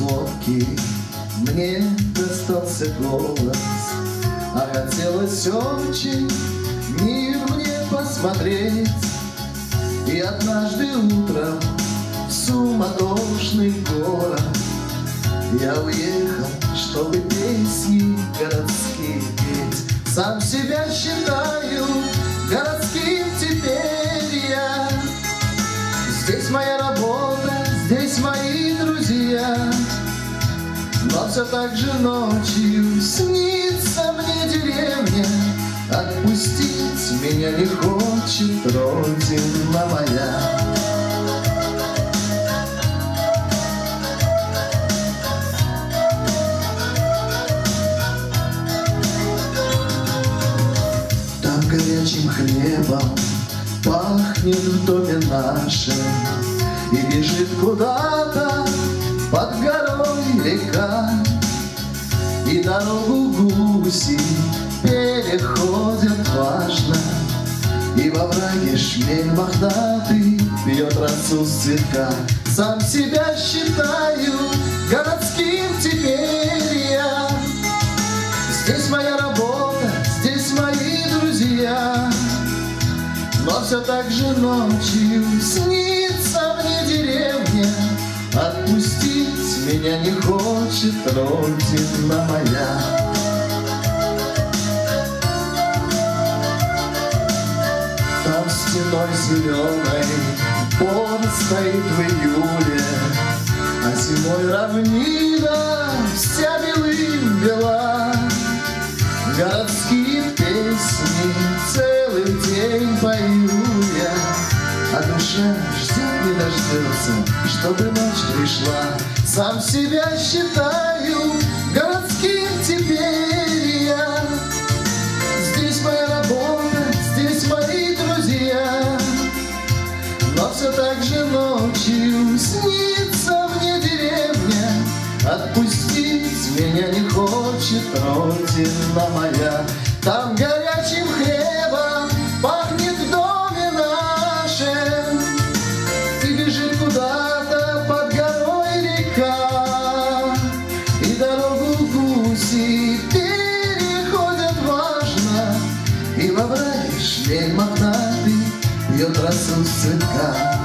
лодки Мне достался голос А хотелось очень мир мне посмотреть И однажды утром в суматошный город Я уехал, чтобы песни городские петь Сам себя считаю городским теперь я Здесь моя работа, Все так же ночью снится мне деревня. Отпустить меня не хочет родина моя. Там горячим хлебом пахнет в доме нашем И бежит куда-то И дорогу гуси переходят важно И во враге шмель мохнатый пьет росу с цветка. Сам себя считаю городским теперь я. Здесь моя работа, здесь мои друзья. Но все так же ночью снится мне деревня. Отпустить меня не хочет родина моя. Там стеной зеленой Бор стоит в июле. А зимой равнина вся белым бела. Городские песни целый день пою я А душа ждет не дождется, чтобы ночь пришла Сам себя считаю городским теперь я. Здесь моя работа, здесь мои друзья. Но все так же ночью снится мне деревня. Отпустить меня не хочет родина моя. Там горят лишь верь мохнатый, бьет росу цветка.